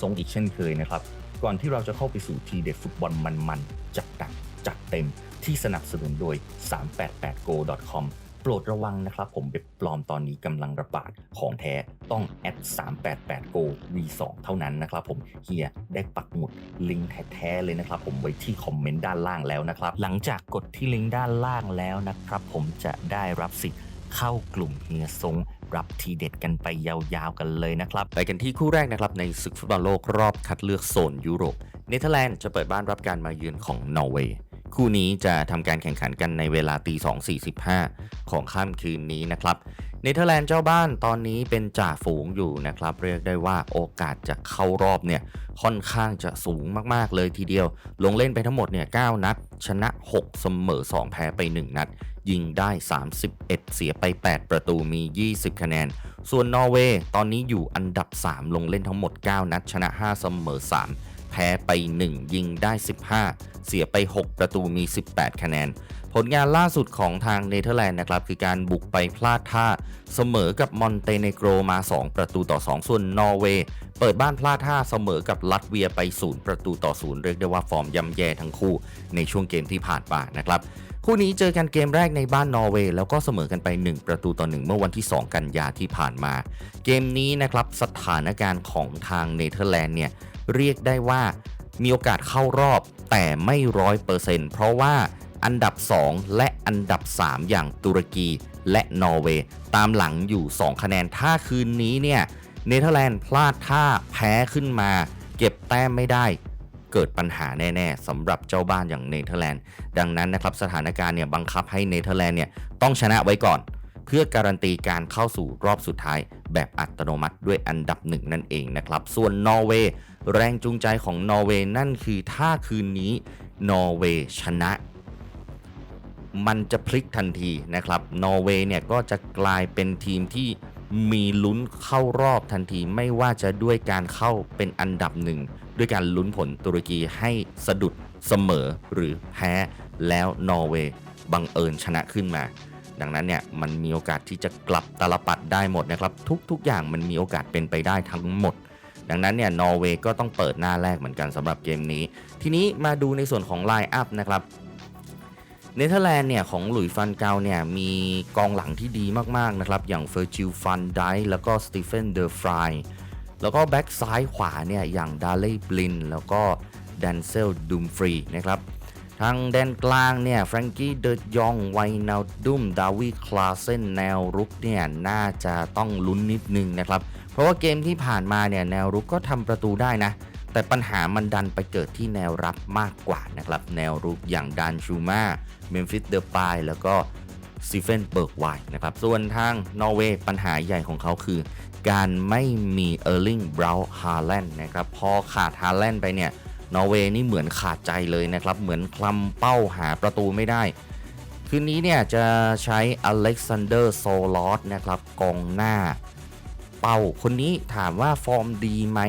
ซงอีกเช่นเคยนะครับ ก่อนที่เราจะเข้าไปสู่ทีเด็ดฟุตบอลมันๆ จัดหนักจัดเต็มที่สนับสนุนโดย 388go.com โปรดระวังนะครับ ผมเว็บปลอมตอนนี้กำลังระบาดของแท้ต้องแอด 388go v2 เท่านั้นนะครับผมเฮียได้ปักหมุดลิงก์แท้ๆเลยนะครับ ผมไว้ที่คอมเมนต์ด้านล่างแล้วนะครับ หลังจากกดที่ลิงก์ด้านล่างแล้วนะครับ ผมจะได้รับสิทธิ์เข้ากลุ่มเฮียซง รับทีเด็ดกันไปยาวๆกันเลยนะครับ ไปกันที่คู่แรกนะครับในศึกฟุตบอลโลกรอบคัดเลือกโซนยุโรป เนเธอร์แลนด์จะเปิดบ้านรับการมาเยือนของนอร์เวย์ คู่นี้จะทำการแข่งขันกันในเวลาตี2.45 ของค่ำคืนนี้นะครับ เนเธอร์แลนด์เจ้าบ้านตอนนี้เป็นจ่าฝูงอยู่นะครับ เรียกได้ว่าโอกาสจะเข้ารอบเนี่ยค่อนข้างจะสูงมากๆเลยทีเดียว ลงเล่นไปทั้งหมดเนี่ย9นัด ชนะ 6 เสมอ 2 แพ้ไป 1 นัด ยิงได้ 31 เสียไป 8 ประตูมี 20 คะแนน ส่วนนอร์เวย์ตอนนี้อยู่อันดับ 3 ลงเล่นทั้งหมด 9 นัดชนะ 5 เสมอ 3 แพ้ไป 1 ยิงได้ 15 เสียไป 6 ประตูมี 18 คะแนน ผลงานล่าสุดของทางเนเธอร์แลนด์นะครับคือการบุกไปพลาดท่า เสมอกับมอนเตเนโกรมา 2 ประตูต่อ 2 ส่วนนอร์เวย์เปิดบ้านพลาดท่าเสมอกับลัตเวียไป 0 ประตูต่อ 0 เรียกได้ว่าฟอร์มย่ำแย่ทั้งคู่ในช่วงเกมที่ผ่านมานะครับ คู่นี้เจอกันเกมแรกในบ้านนอร์เวย์แล้วก็เสมอกันไป 1 ประตูต่อ1เมื่อวันที่ 2 กันยาที่ผ่านมา เกมนี้นะครับสถานการณ์ของทางเนเธอร์แลนด์เนี่ยเรียกได้ว่ามีโอกาสเข้ารอบแต่ไม่ร้อยเปอร์เซ็นต์เพราะว่าอันดับ 2 และอันดับ 3 อย่างตุรกีและนอร์เวย์ตามหลังอยู่ 2 คะแนนถ้าคืนนี้เนี่ยเนเธอร์แลนด์พลาดท่าแพ้ขึ้นมา เก็บแต้มไม่ได้ เกิดปัญหาแน่ๆสำหรับเจ้าบ้านอย่างเนเธอร์แลนด์ดังนั้นนะครับสถานการณ์เนี่ยบังคับให้เนเธอร์แลนด์เนี่ยต้องชนะไว้ก่อน เพื่อการันตีการเข้าสู่รอบสุดท้าย แบบอัตโนมัติด้วยอันดับหนึ่งนั่นเองนะครับส่วนนอร์เวย์แรงจูงใจของนอร์เวย์นั่นคือถ้าคืนนี้นอร์เวย์ชนะมันจะพลิกทันทีนะครับ นอร์เวย์เนี่ยก็จะกลายเป็นทีมที่ มีลุ้นเข้ารอบทันทีไม่ว่าจะด้วยการเข้าเป็นอันดับหนึ่ง ด้วยการลุ้นผลตุรกีให้สะดุดเสมอหรือแพ้แล้วนอร์เวย์บังเอิญชนะขึ้นมา ดังนั้นเนี่ยมันมีโอกาสที่จะกลับตาลปัดได้หมดนะครับ ทุกๆอย่างมันมีโอกาสเป็นไปได้ทั้งหมด ดังนั้นเนี่ยนอร์เวย์ก็ต้องเปิดหน้าแรกเหมือนกันสำหรับเกมนี้ ทีนี้มาดูในส่วนของไลน์อัพนะครับ เนเธอร์แลนด์เนี่ยของหลุยฟันเกาเนี่ยมีกองหลังที่ดีมากๆนะครับอย่างเฟอร์จิลฟันไดแล้วก็สตีเฟนเดอร์ฟรายแล้วก็แบ็กซ้ายขวาเนี่ยอย่างดาร์เลย์บลินแล้วก็แดนเซลดูมฟรีนะครับทางแดนกลางเนี่ยแฟรงกี้เดอยองไวนาลดุมดาวิคลาเซนแนวรุกเนี่ยน่าจะต้องลุ้นนิดนึงนะครับ เพราะว่าเกมที่ผ่านมาเนี่ยแนวรุกก็ทำประตูได้นะ แต่ปัญหามันดันไปเกิดที่แนวรับมากกว่านะครับ แนวรุกอย่างดานชูมาเมมฟิสเดอร์ปายแล้วก็ซีเฟนเบิร์กไวนะครับ ส่วนทางนอร์เวย์ปัญหาใหญ่ของเขาคือ การไม่มีเออร์ลิงบราวฮาแลนด์นะครับ พอขาดฮาแลนด์ไปเนี่ยนอร์เวย์นี่เหมือนขาดใจเลยนะครับ เหมือนคลำเป้าหาประตูไม่ได้ คืนนี้เนี่ยจะใช้อเล็กซานเดอร์โซลอสนะครับกองหน้า เป้าคนนี้ถามว่าฟอร์มดีไหม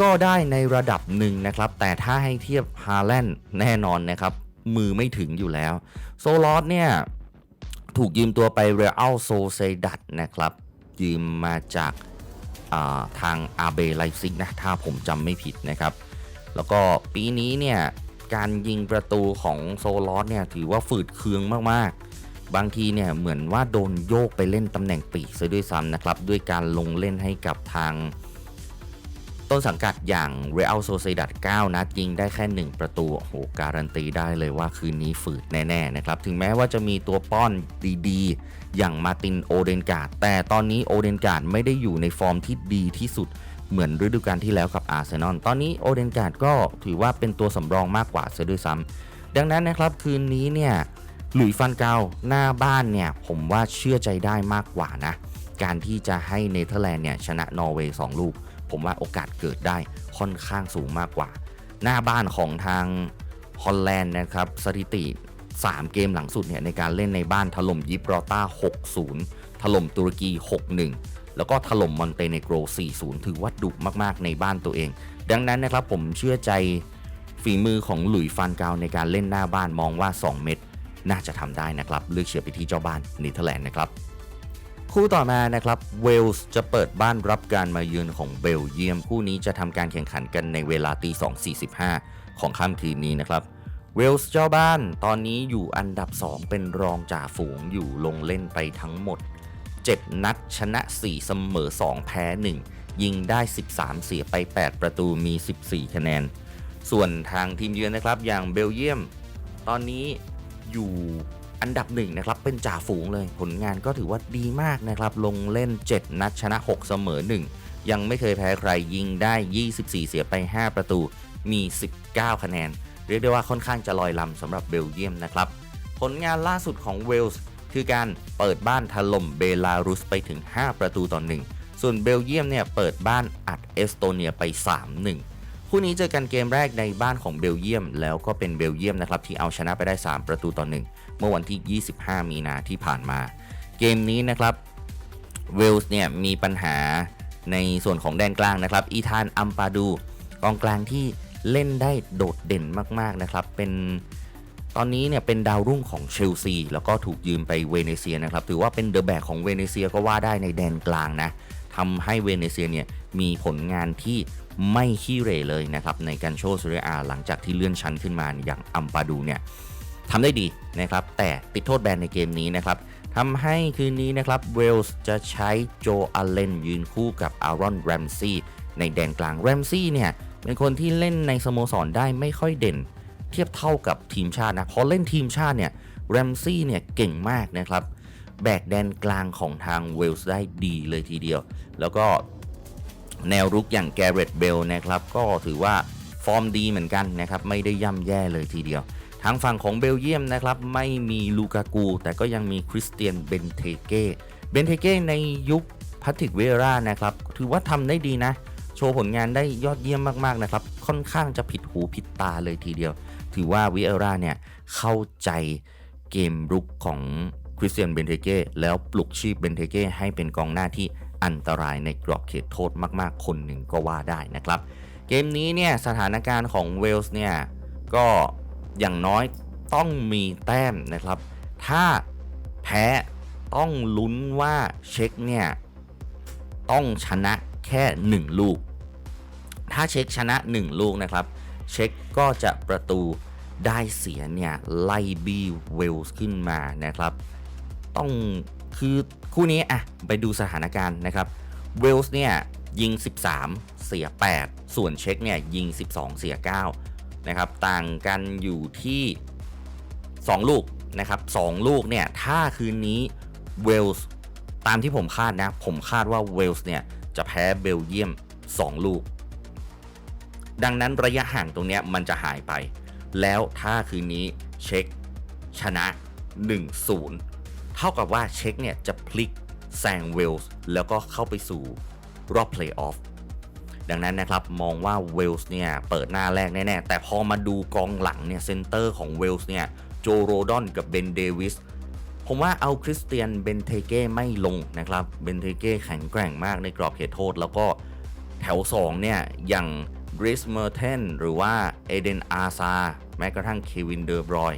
ก็ได้ในระดับหนึ่งนะครับ แต่ถ้าให้เทียบฮาแลนด์แน่นอนนะครับ มือไม่ถึงอยู่แล้ว โซลอสเนี่ย ถูกยืมตัวไปเรอัลโซเซดัตนะครับ ยืมมาจากาทางอาเบไลซิกนะ ถ้าผมจำไม่ผิดนะครับ แล้วก็ปีนี้เนี่ย การยิงประตูของโซลอสเนี่ย ถือว่าฝืดเคืองมากๆบางทีเนี่ยเหมือนว่าโดนโยกไปเล่นตำแหน่งปีกซะด้วยซ้ำนะครับ ด้วยการลงเล่นให้กับทาง ต้นสังกัดอย่าง Real Sociedad 9นัดยิงได้แค่ 1 ประตู โอ้โห การันตีได้เลยว่าคืนนี้ฝืดแน่ๆนะครับ ถึงแม้ว่าจะมีตัวป้อนดีๆ อย่างมาตินโอเดนการ์ดแต่ตอนนี้โอเดนการ์ดไม่ได้อยู่ในฟอร์มที่ดีที่สุดเหมือนฤดูกาลที่แล้วกับอาร์เซนอล ตอนนี้โอเดนการ์ดก็ถือว่าเป็นตัวสำรองมากกว่าเสียด้วยซ้ำดังนั้นนะครับคืนนี้เนี่ยหลุยฟันเกาหน้าบ้านเนี่ยผมว่าเชื่อใจได้มากกว่านะ การที่จะให้เนเธอร์แลนด์เนี่ยชนะนอร์เวย์2ลูก ผมว่าโอกาสเกิดได้ค่อนข้างสูงมากกว่า หน้าบ้านของทางฮอลแลนด์นะครับสถิติ 3 เกมหลังสุดเนี่ยในการเล่นในบ้านถล่มยิบรอต้า 6-0 ถล่มตุรกี 6-1 แล้วก็ถล่มมอนเตเนโกร 4-0 ถือว่าดุมากๆในบ้านตัวเอง ดังนั้นนะครับผมเชื่อใจฝีมือของหลุยฟานกาวในการเล่นหน้าบ้านมองว่า 2 เม็ดน่าจะทำได้นะครับ เลือกเชียร์ไปที่เจ้าบ้านเนเธอร์แลนด์นะครับ คู่ต่อมานะครับเวลส์จะเปิดบ้านรับการมาเยือนของเบลเยียม คู่นี้จะทำการแข่งขันกันในเวลาตี2.45 ของค่ำคืนนี้นะครับเวลส์เจ้าบ้านตอนนี้อยู่อันดับ 2 เป็นรองจ่าฝูงอยู่ลงเล่นไปทั้งหมด 7 นัดชนะ 4 เสมอ 2 แพ้ 1 ยิงได้ 13 เสียไป 8 ประตูมี 14 คะแนน ส่วนทางทีมเยือนนะครับอย่างเบลเยียม ตอนนี้อยู่ อันดับหนึ่งนะครับเป็นจ่าฝูงเลยผลงานก็ถือว่าดีมากนะครับลงเล่น 7 นัดชนะ 6 เสมอ 1 ยังไม่เคยแพ้ใครยิงได้ 24 เสียไป 5 ประตูมี 19 คะแนน เรียกได้ว่าค่อนข้างจะลอยลำสำหรับเบลเยียมนะครับ ผลงานล่าสุดของเวลส์คือการเปิดบ้านถล่มเบลารุสไปถึง 5 ประตูต่อ 1 ส่วนเบลเยียมเนี่ยเปิดบ้านอัดเอสโตเนียไป 3-1 คู่นี้เจอกันเกมแรกในบ้านของเบลเยียม แล้วก็เป็นเบลเยียมนะครับที่เอาชนะไปได้ 3 ประตูต่อ1เมื่อวันที่ 25 มีนาที่ผ่านมา เกมนี้นะครับเวลส์เนี่ยมีปัญหาในส่วนของแดนกลางนะครับ อีธานอัมปาดูกองกลางที่เล่นได้โดดเด่นมากๆนะครับ เป็นตอนนี้เนี่ยเป็นดาวรุ่งของเชลซี แล้วก็ถูกยืมไปเวเนเซียนะครับ ถือว่าเป็นเดอะแบกของเวเนเซียก็ว่าได้ในแดนกลางนะทำให้เวเนเซียเนี่ยมีผลงานที่ ไม่ขี้เหร่เลยนะครับในการโชว์ซูเรียอาหลังจากที่เลื่อนชั้นขึ้นมาอย่างอัมปาดูเนี่ยทำได้ดีนะครับ แต่ติดโทษแบนในเกมนี้นะครับทำให้คืนนี้นะครับเวลส์จะใช้โจอาเลนยืนคู่กับอารอนแรมซี่ในแดนกลางแรมซี่เนี่ยเป็นคนที่เล่นในสโมสรได้ไม่ค่อยเด่น เทียบเท่ากับทีมชาตินะพอเล่นทีมชาติเนี่ยแรมซี่เนี่ยเก่งมากนะครับ แบกแดนกลางของทางเวลส์ได้ดีเลยทีเดียว แล้วก็ แนวรุกอย่างแกเรตเบลนะครับก็ถือว่าฟอร์มดีเหมือนกันนะครับไม่ได้ย่ำแย่เลยทีเดียว ทางฝั่งของเบลเยียมนะครับไม่มีลูกากู แต่ก็ยังมีคริสเตียนเบนเทเก้เบนเทเก้ในยุคพัติกเวรานะครับถือว่าทำได้ดีนะ โชว์ผลงานได้ยอดเยี่ยมมากๆนะครับค่อนข้างจะผิดหูผิดตาเลยทีเดียว ถือว่าวิเอราเนี่ยเข้าใจเกมรุกของคริสเตียนเบนเทเก้แล้วปลุกชีพเบนเทเก้ให้เป็นกองหน้าที่ อันตรายในกรอบเขตโทษมากๆ คนหนึ่งก็ว่าได้นะครับ เกมนี้เนี่ยสถานการณ์ของเวลส์เนี่ยก็อย่างน้อยต้องมีแต้มนะครับ ถ้าแพ้ต้องลุ้นว่าเช็คเนี่ยต้องชนะแค่ 1 ลูก ถ้าเช็คชนะ 1 ลูกนะครับ เช็คก็จะประตูได้เสียเนี่ยไล่บีเวลส์ขึ้นมานะครับ ต้อง คือคู่นี้อะไปดูสถานการณ์นะครับเวลส์เนี่ยยิง 13 เสีย 8 ส่วนเช็คเนี่ยยิง 12 เสีย 9 นะครับ ต่างกันอยู่ที่ 2 ลูกนะครับ2ลูกเนี่ยถ้าคืนนี้เวลส์ตามที่ผมคาดนะ ผมคาดว่าเวลส์เนี่ยจะแพ้เบลเยียม 2 ลูก ดังนั้นระยะห่างตรงนี้มันจะหายไป แล้วถ้าคืนนี้เช็คชนะ 1-0 เท่ากับว่าเช็คเนี่ยจะพลิกแซงเวลส์แล้วก็เข้าไปสู่รอบเพลย์ออฟดังนั้นนะครับมองว่าเวลส์เนี่ยเปิดหน้าแรกแน่ๆแต่พอมาดูกองหลังเนี่ยเซนเตอร์ของเวลส์เนี่ยโจโรดอนกับเบนเดวิสผมว่าเอาคริสเตียนเบนเทเก้ไม่ลงนะครับเบนเทเก้แข็งแกร่งมากในกรอบเขตโทษ แล้วก็แถว 2 เนี่ย อย่างบริสเมอร์เทนหรือว่าเอเดนอาซาแม้กระทั่งเควินเดอร์บรอย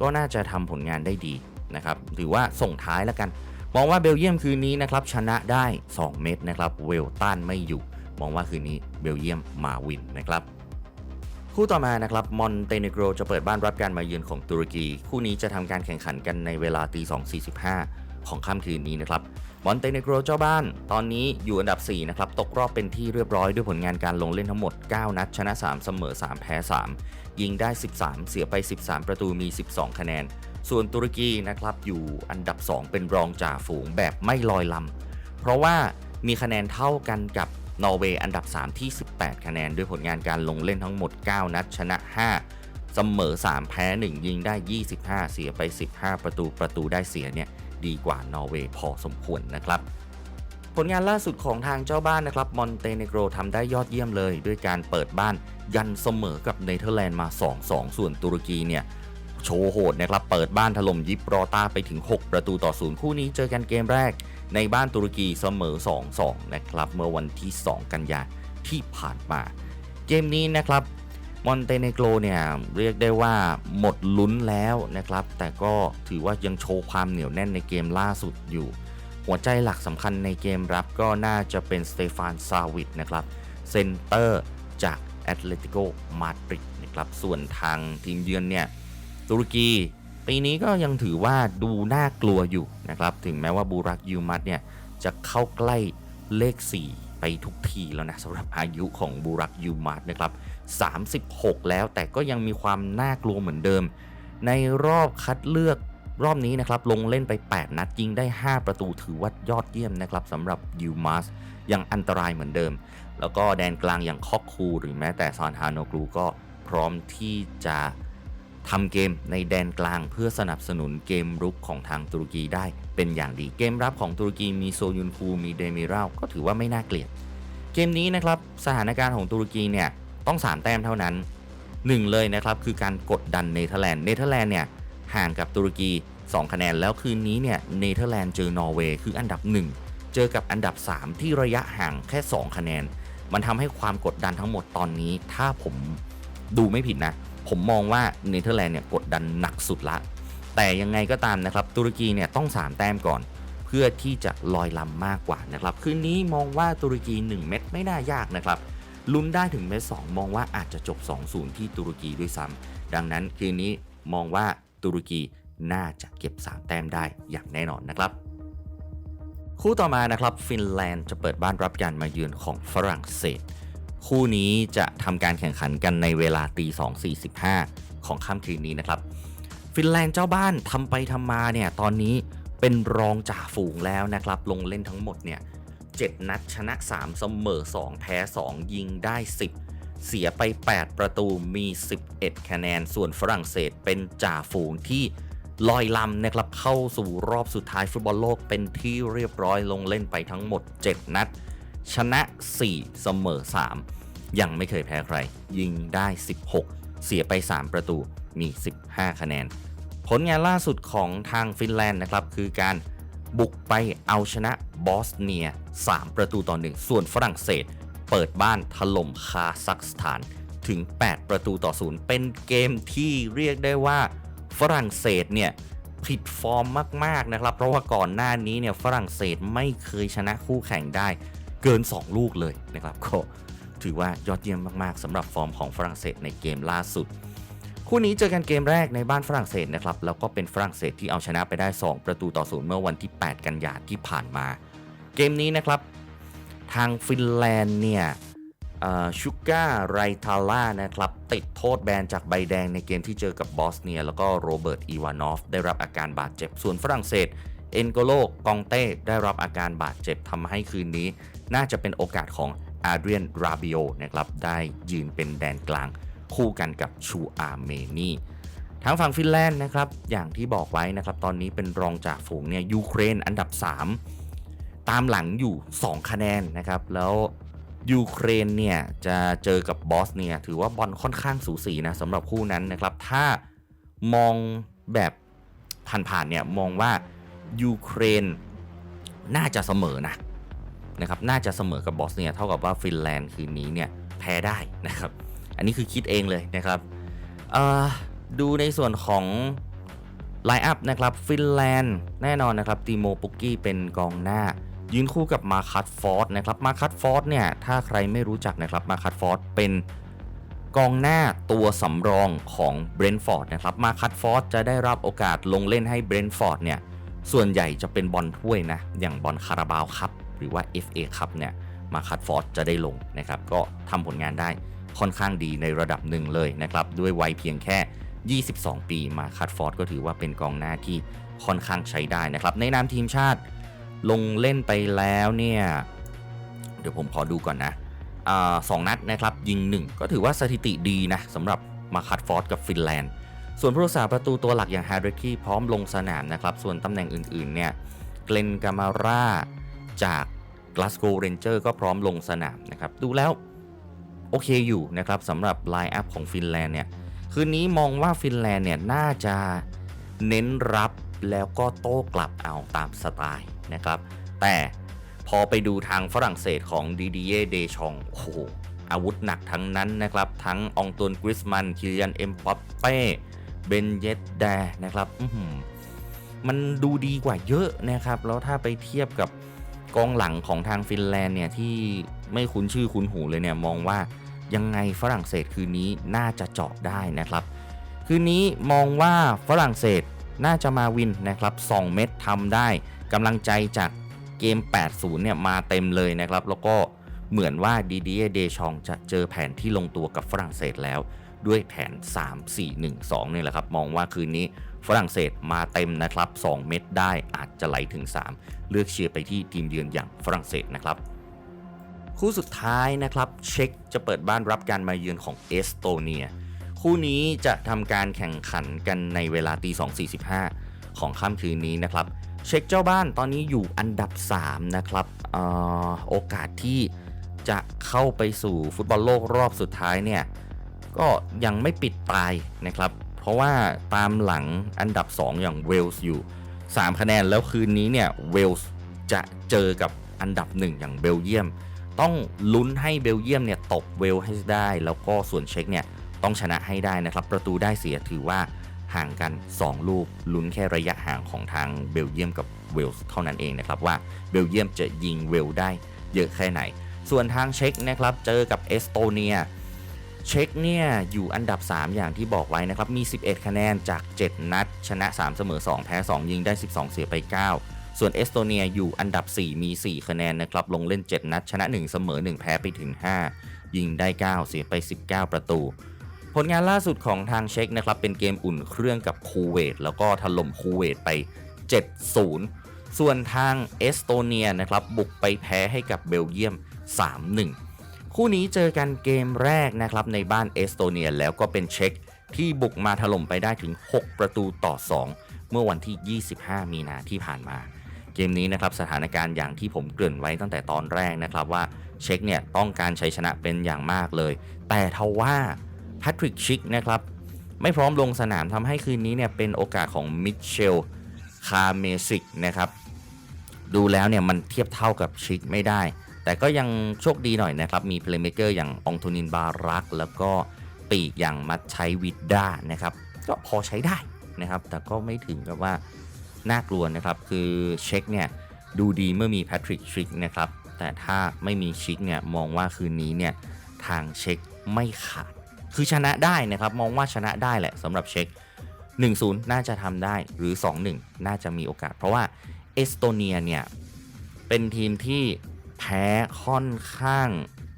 ก็น่าจะทำผลงานได้ดี นะครับถือว่าส่งท้ายแล้วกัน มองว่าเบลเยียมคืนนี้นะครับชนะได้ 2 เม็ดนะครับเวลตันไม่อยู่ มองว่าคืนนี้เบลเยียมมาวินนะครับคู่ต่อมานะครับมอนเตเนโกรจะเปิดบ้านรับการมาเยือนของตุรกี คู่นี้จะทำการแข่งขันกันในเวลาตี2.45 ของค่ำคืนนี้นะครับมอนเตเนโกรเจ้าบ้าน ตอนนี้อยู่อันดับ 4 นะครับ ตกรอบเป็นที่เรียบร้อยด้วยผลงานการลงเล่นทั้งหมด 9 นัด ชนะ 3 เสมอ 3 แพ้ 3 ยิงได้ 13 เสียไป 13 ประตูมี 12 คะแนน ส่วนตุรกีนะครับอยู่อันดับ 2 เป็นรองจ่าฝูงแบบไม่ลอยลำ เพราะว่ามีคะแนนเท่ากันกับนอร์เวย์อันดับ 3 ที่ 18 คะแนน ด้วยผลงานการลงเล่นทั้งหมด 9 นัดชนะ 5 เสมอ 3 แพ้ 1 ยิงได้ 25 เสียไป 15 ประตูประตูได้เสียเนี่ยดีกว่านอร์เวย์พอสมควรนะครับผลงานล่าสุดของทางเจ้าบ้านนะครับมอนเตเนโกรทำได้ยอดเยี่ยมเลย ด้วยการเปิดบ้านยันเสมอกับเนเธอร์แลนด์มา 2-2 ส่วนตุรกีเนี่ย โชว์โหดนะครับ เปิดบ้านถล่มยิปรอตาไปถึง 6 ประตูต่อศูนย์คู่นี้เจอกันเกมแรก ในบ้านตุรกีเสมอ 2-2 นะครับ เมื่อวันที่ 2 กันยาที่ผ่านมา เกมนี้นะครับมอนเตเนโกรเนี่ยเรียกได้ว่าหมดลุ้นแล้วนะครับ แต่ก็ถือว่ายังโชว์ความเหนียวแน่นในเกมล่าสุดอยู่ หัวใจหลักสำคัญในเกมรับก็น่าจะเป็นสเตฟานซาวิดนะครับเซนเตอร์จากแอตเลติโกมาดริดนะครับส่วนทางทีมเยือนเนี่ย ตุรกีปีนี้ก็ยังถือว่าดูน่ากลัวอยู่นะครับ ถึงแม้ว่าบูรักยูมัดเนี่ยจะเข้าใกล้เลข 4 ไปทุกทีแล้วนะสำหรับอายุของบูรักยูมัดนะครับ 36 แล้วแต่ก็ยังมีความน่ากลัวเหมือนเดิม ในรอบคัดเลือกรอบนี้นะครับลงเล่นไป 8 นัดยิงได้ 5 ประตูถือว่ายอดเยี่ยมนะครับสำหรับยูมัสยังอันตรายเหมือนเดิม แล้วก็แดนกลางอย่างคอกคู หรือแม้แต่ซานฮานกรูก็พร้อมที่จะ ทำเกมในแดนกลางเพื่อสนับสนุนเกมรุกของทางตุรกีได้ เป็นอย่างดีเกมรับของตุรกีมีโซยุนคูมีเดมิราลก็ถือว่าไม่น่าเกลียด เกมนี้นะครับสถานการณ์ของตุรกีเนี่ยต้อง3แต้มเท่านั้น1เลยนะครับคือการกดดันเนเธอร์แลนด์เนเธอร์แลนด์เนี่ยห่างกับตุรกี 2 คะแนนแล้วคืนนี้เนี่ยเนเธอร์แลนด์เจอนอร์เวย์คืออันดับ 1 เจอกับอันดับ 3 ที่ระยะห่างแค่ 2 คะแนน มันทำให้ความกดดันทั้งหมดตอนนี้ ถ้าผมดูไม่ผิดนะ ผมมองว่าเนเธอร์แลนด์เนี่ยกดดันหนักสุดละ แต่ยังไงก็ตามนะครับตุรกีเนี่ยต้อง 3 แต้มก่อน เพื่อที่จะลอยลำมากกว่านะครับคืนนี้มองว่าตุรกี 1 เม็ดไม่น่ายากนะครับลุ้นได้ถึงเม็ด2มองว่าอาจจะจบ 2-0 ที่ตุรกีด้วยซ้ำดังนั้นคืนนี้มองว่าตุรกีน่าจะเก็บ 3 แต้มได้อย่างแน่นอนนะครับ คู่ต่อมานะครับฟินแลนด์จะเปิดบ้านรับการมาเยือนของฝรั่งเศส คู่นี้จะทำการแข่งขันกันในเวลาตี2.45 ของค่ำคืนนี้นะครับ ฟินแลนด์เจ้าบ้านทำไปทำมาเนี่ยตอนนี้เป็นรองจ่าฝูงแล้วนะครับ ลงเล่นทั้งหมดเนี่ย7นัดชนะ 3 เสมอ 2 แพ้ 2 ยิงได้ 10 เสียไป 8 ประตูมี 11 คะแนน ส่วนฝรั่งเศสเป็นจ่าฝูงที่ลอยลำนะครับเข้าสู่รอบสุดท้ายฟุตบอลโลกเป็นที่เรียบร้อยลงเล่นไปทั้งหมด 7 นัด ชนะ 4 เสมอ 3 ยังไม่เคยแพ้ใคร ยิงได้ 16 เสียไป 3 ประตูมี 15 คะแนน ผลงานล่าสุดของทางฟินแลนด์นะครับ คือการบุกไปเอาชนะบอสเนีย 3 ประตูต่อ 1 ส่วนฝรั่งเศส เปิดบ้านถล่มคาซัคสถานถึง 8 ประตูต่อ 0 เป็นเกมที่เรียกได้ว่าฝรั่งเศสเนี่ยผิดฟอร์มมาก ๆ นะครับ เพราะว่าก่อนหน้านี้เนี่ยฝรั่งเศสไม่เคยชนะคู่แข่งได้ เกิน 2 ลูกเลยนะครับก็ถือว่ายอดเยี่ยมมากๆสำหรับฟอร์มของฝรั่งเศสในเกมล่าสุด คู่นี้เจอกันเกมแรกในบ้านฝรั่งเศสนะครับแล้วก็เป็นฝรั่งเศสที่เอาชนะไปได้ 2 ประตูต่อศูนย์เมื่อวันที่ 8 กันยายนที่ผ่านมา เกมนี้นะครับ ทางฟินแลนด์เนี่ยชูก้าไรทาล่านะครับติดโทษแบนจากใบแดงในเกมที่เจอกับบอสเนีย แล้วก็โรเบิร์ตอีวานอฟได้รับอาการบาดเจ็บส่วนฝรั่งเศส เอ็นโกโลกองเต้ได้รับอาการบาดเจ็บทำให้คืนนี้ น่าจะเป็นโอกาสของอาเดรียนราบิโอนะครับได้ยืนเป็นแดนกลางคู่กันกับชูอาร์เมนีทางฝั่งฟินแลนด์นะครับอย่างที่บอกไว้นะครับตอนนี้เป็นรองจากฝูงเนี่ยยูเครนอันดับ 3 ตามหลังอยู่ 2 คะแนนนะครับแล้วยูเครนเนี่ยจะเจอกับบอสเนียถือว่าบอลค่อนข้างสูสีนะสำหรับคู่นั้นนะครับถ้ามองแบบผ่านๆเนี่ยมองว่ายูเครนน่าจะเสมอนะ นะครับน่าจะเสมอกับบอสเนียเท่ากับว่าฟินแลนด์คืนนี้เนี่ยแพ้ได้นะครับ อันนี้คือคิดเองเลยนะครับดูในส่วนของไลน์อัพนะครับฟินแลนด์แน่นอนนะครับตีโมปุกกี้เป็นกองหน้า ยืนคู่กับมาคัตฟอร์ดนะครับมาคัตฟอร์ดเนี่ยถ้าใครไม่รู้จักนะครับมาคัตฟอร์ดเป็นกองหน้าตัวสำรองของเบรนท์ฟอร์ดนะครับมาคัตฟอร์ดจะได้รับโอกาสลงเล่นให้เบรนท์ฟอร์ดเนี่ยส่วนใหญ่จะเป็นบอลถ้วยนะอย่างบอลคาราบาวครับ หรือว่า FA ครับเนี่ยมาคัตฟอร์ดจะได้ลงนะครับก็ทำผลงานได้ค่อนข้างดีในระดับหนึ่งเลยนะครับด้วยวัยเพียงแค่ 22 ปีมาคัตฟอร์ดก็ถือว่าเป็นกองหน้าที่ค่อนข้างใช้ได้นะครับ ในนามทีมชาติลงเล่นไปแล้วเนี่ยเดี๋ยวผมขอดูก่อนนะอสองนัดนะครับยิง 1 ก็ถือว่าสถิติดีนะสำหรับมาคัตฟอร์ดกับฟินแลนด์ส่วนผู้รักษาประตูตัวหลักอย่างฮาร์ดคีพร้อมลงสนามนะครับ ส่วนตำแหน่งอื่นๆเนี่ยเกลนกามาร่า จาก Glasgow Ranger ก็พร้อมลงสนามนะครับ ดูแล้ว โอเคอยู่นะครับสำหรับไลน์อัพของฟินแลนด์เนี่ย คืนนี้มองว่าฟินแลนด์เนี่ย น่าจะเน้นรับแล้วก็โต้กลับเอาตามสไตล์นะครับ แต่พอไปดูทางฝรั่งเศสของดีดีเย่เดชองโอ้โหอาวุธหนักทั้งนั้นนะครับ ทั้งองตวนกริสมัน คิริยันเอ็มปัปเป้ เบนเยตแดนะครับมันดูดีกว่าเยอะนะครับ แล้วถ้าไปเทียบกับ กองหลังของทางฟินแลนด์เนี่ยที่ไม่คุ้นชื่อคุ้นหูเลยเนี่ยมองว่ายังไงฝรั่งเศสคืนนี้น่าจะเจาะได้นะครับ คืนนี้มองว่าฝรั่งเศสน่าจะมาวินนะครับ 2 เม็ดทำได้กำลังใจจากเกม 80 เนี่ยมาเต็มเลยนะครับ แล้วก็เหมือนว่าดีดีเดชองจะเจอแผนที่ลงตัวกับฝรั่งเศสแล้ว ด้วยแผน 3 4 1 2นี่แหละครับ มองว่าคืนนี้ ฝรั่งเศสมาเต็มนะครับ 2 เม็ดได้อาจจะไหลถึง 3 เลือกเชียร์ไปที่ทีมเยือนอย่างฝรั่งเศสนะครับ คู่สุดท้ายนะครับเช็กจะเปิดบ้านรับการมาเยือนของเอสโตเนีย คู่นี้จะทำการแข่งขันกันในเวลาตี2.45 ของค่ำคืนนี้นะครับ เช็คเจ้าบ้านตอนนี้อยู่อันดับ 3 นะครับออโอกาสที่จะเข้าไปสู่ฟุตบอลโลกรอบสุดท้ายเนี่ยก็ยังไม่ปิดตายนะครับ เพราะว่าตามหลังอันดับ 2 อย่างเวลส์อยู่ 3 คะแนนแล้วคืนนี้เนี่ยเวลส์จะเจอกับอันดับ 1 อย่างเบลเยียม ต้องลุ้นให้เบลเยียมเนี่ยตกเวลให้ได้ แล้วก็ส่วนเช็กเนี่ยต้องชนะให้ได้นะครับ ประตูได้เสียถือว่าห่างกัน 2 ลูกลุ้นแค่ระยะห่างของทางเบลเยียมกับเวลส์เท่านั้นเองนะครับว่าเบลเยียมจะยิงเวลได้เยอะแค่ไหน ส่วนทางเช็กนะครับเจอกับเอสโตเนีย เช็กเนี่ยอยู่อันดับ 3 อย่างที่บอกไว้นะครับ มี 11 คะแนนจาก 7 นัด ชนะ 3 เสมอ 2 แพ้ 2 ยิงได้ 12 เสียไป 9 ส่วนเอสโตเนียอยู่อันดับ 4 มี 4 คะแนนนะครับ ลงเล่น 7 นัด ชนะ 1 เสมอ 1 แพ้ไปถึง 5 ยิงได้ 9 เสียไป 19 ประตู ผลงานล่าสุดของทางเช็กนะครับ เป็นเกมอุ่นเครื่องกับคูเวตแล้วก็ถล่มคูเวตไป 7-0 ส่วนทางเอสโตเนียนะครับบุกไปแพ้ให้กับเบลเยียม 3-1 คู่นี้เจอกันเกมแรกนะครับในบ้านเอสโตเนียแล้วก็เป็นเช็กที่บุกมาถล่มไปได้ถึง 6 ประตูต่อ 2 เมื่อวันที่ 25 มีนาที่ผ่านมา เกมนี้นะครับสถานการณ์อย่างที่ผมเกริ่นไว้ตั้งแต่ตอนแรกนะครับว่าเช็กเนี่ยต้องการชัยชนะเป็นอย่างมากเลย แต่ทว่าแพทริกชิกนะครับไม่พร้อมลงสนามทำให้คืนนี้เนี่ยเป็นโอกาสของมิเชลคาเมซิกนะครับดูแล้วเนี่ยมันเทียบเท่ากับชิกไม่ได้ แต่ก็ยังโชคดีหน่อยนะครับ มีเพลย์เมเกอร์อย่างองโทนินบารัก แล้วก็ปีกอย่างมัดชัยวิดด้านะครับ ก็พอใช้ได้นะครับ แต่ก็ไม่ถึงกับว่าน่ากลัวนะครับ คือเช็คเนี่ยดูดีเมื่อมีแพทริกชิกนะครับ แต่ถ้าไม่มีชิกเนี่ยมองว่าคืนนี้เนี่ยทางเช็คไม่ขาด คือชนะได้นะครับ มองว่าชนะได้แหละสำหรับเช็ค 1-0 น่าจะทำได้หรือ 2-1 น่าจะมีโอกาส เพราะว่าเอสโตเนียเนี่ยเป็นทีมที่ แพ้ค่อนข้าง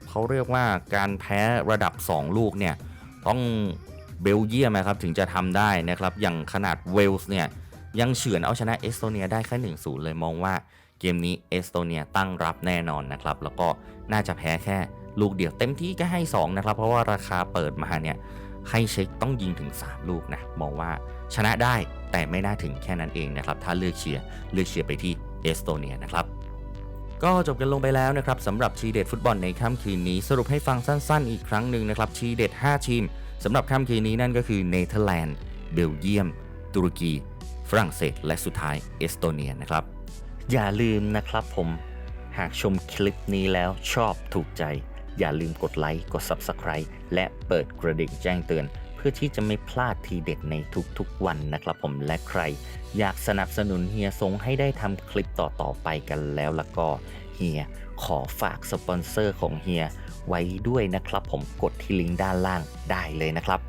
เขาเรียกว่าการแพ้ระดับ 2 ลูกเนี่ยต้องเบลเยียมนะครับถึงจะทำได้นะครับ อย่างขนาดเวลส์เนี่ยยังเฉือนเอาชนะเอสโตเนียได้แค่ 1-0 เลยมองว่าเกมนี้เอสโตเนียตั้งรับแน่นอนนะครับ แล้วก็น่าจะแพ้แค่ลูกเดียวเต็มที่ก็ให้ 2 นะครับ เพราะว่าราคาเปิดมาเนี่ยให้เช็คต้องยิงถึง 3 ลูกนะมองว่าชนะได้แต่ไม่น่าถึงแค่นั้นเองนะครับ ถ้าเลือกเชียร์เลือกเชียร์ไปที่เอสโตเนียนะครับ ก็จบกันลงไปแล้วนะครับสำหรับทีเด็ดฟุตบอลในค่ำคืนนี้ สรุปให้ฟังสั้นๆ อีกครั้งหนึ่งนะครับทีเด็ด 5 ทีมสำหรับค่ำคืนนี้นั่นก็คือเนเธอร์แลนด์ เบลเยียม ตุรกี ฝรั่งเศส และสุดท้ายเอสโตเนียนะครับ อย่าลืมนะครับผม หากชมคลิปนี้แล้วชอบถูกใจ อย่าลืมกดไลค์กด Subscribe และเปิดกระดิ่งแจ้งเตือน พื่อที่จะไม่พลาดทีเด็ดในทุกๆวันนะครับผมและใคร อยากสนับสนุนเฮียทรงให้ได้ทำคลิปต่อๆไปกันแล้วละก็เฮียขอฝากสปอนเซอร์ของเฮียไว้ด้วยนะครับผมกดที่ลิงก์ด้านล่างได้เลยนะครับ